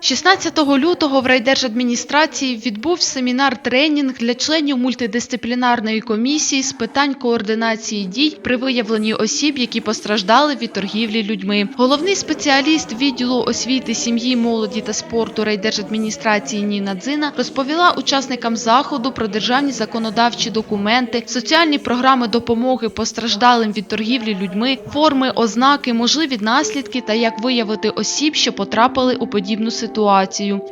16 лютого в райдержадміністрації відбув семінар-тренінг для членів мультидисциплінарної комісії з питань координації дій при виявленні осіб, які постраждали від торгівлі людьми. Головний спеціаліст відділу освіти, сім'ї, молоді та спорту райдержадміністрації Ніна Дзина розповіла учасникам заходу про державні законодавчі документи, соціальні програми допомоги постраждалим від торгівлі людьми, форми, ознаки, можливі наслідки та як виявити осіб, що потрапили у подібну ситуацію.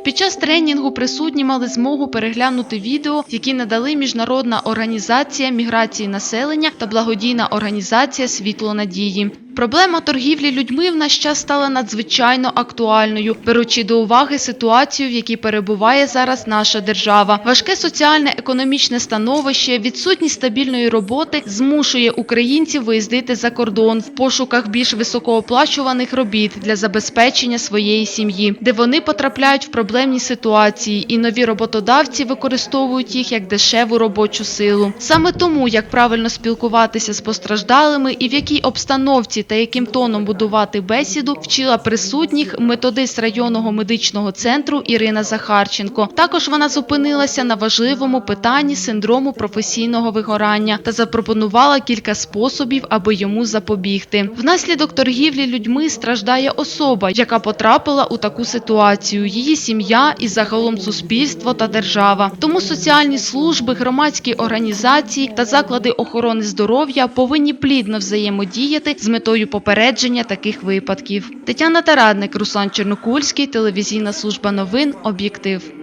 Під час тренінгу присутні мали змогу переглянути відео, які надали міжнародна організація міграції населення та благодійна організація Світло надії. Проблема торгівлі людьми в наш час стала надзвичайно актуальною, беручи до уваги ситуацію, в якій перебуває зараз наша держава. Важке соціальне економічне становище, відсутність стабільної роботи змушує українців виїздити за кордон в пошуках більш високооплачуваних робіт для забезпечення своєї сім'ї, де вони потрапляють в проблемні ситуації, і нові роботодавці використовують їх як дешеву робочу силу. Саме тому, як правильно спілкуватися з постраждалими і в якій обстановці та яким тоном будувати бесіду, вчила присутніх методист районного медичного центру Ірина Захарченко. Також вона зупинилася на важливому питанні синдрому професійного вигорання та запропонувала кілька способів, аби йому запобігти. Внаслідок торгівлі людьми страждає особа, яка потрапила у таку ситуацію, її сім'я і загалом суспільство та держава. Тому соціальні служби, громадські організації та заклади охорони здоров'я повинні плідно взаємодіяти з метою попередження таких випадків. Тетяна Тарадник, Руслан Чернокульський, телевізійна служба новин Об'єктив.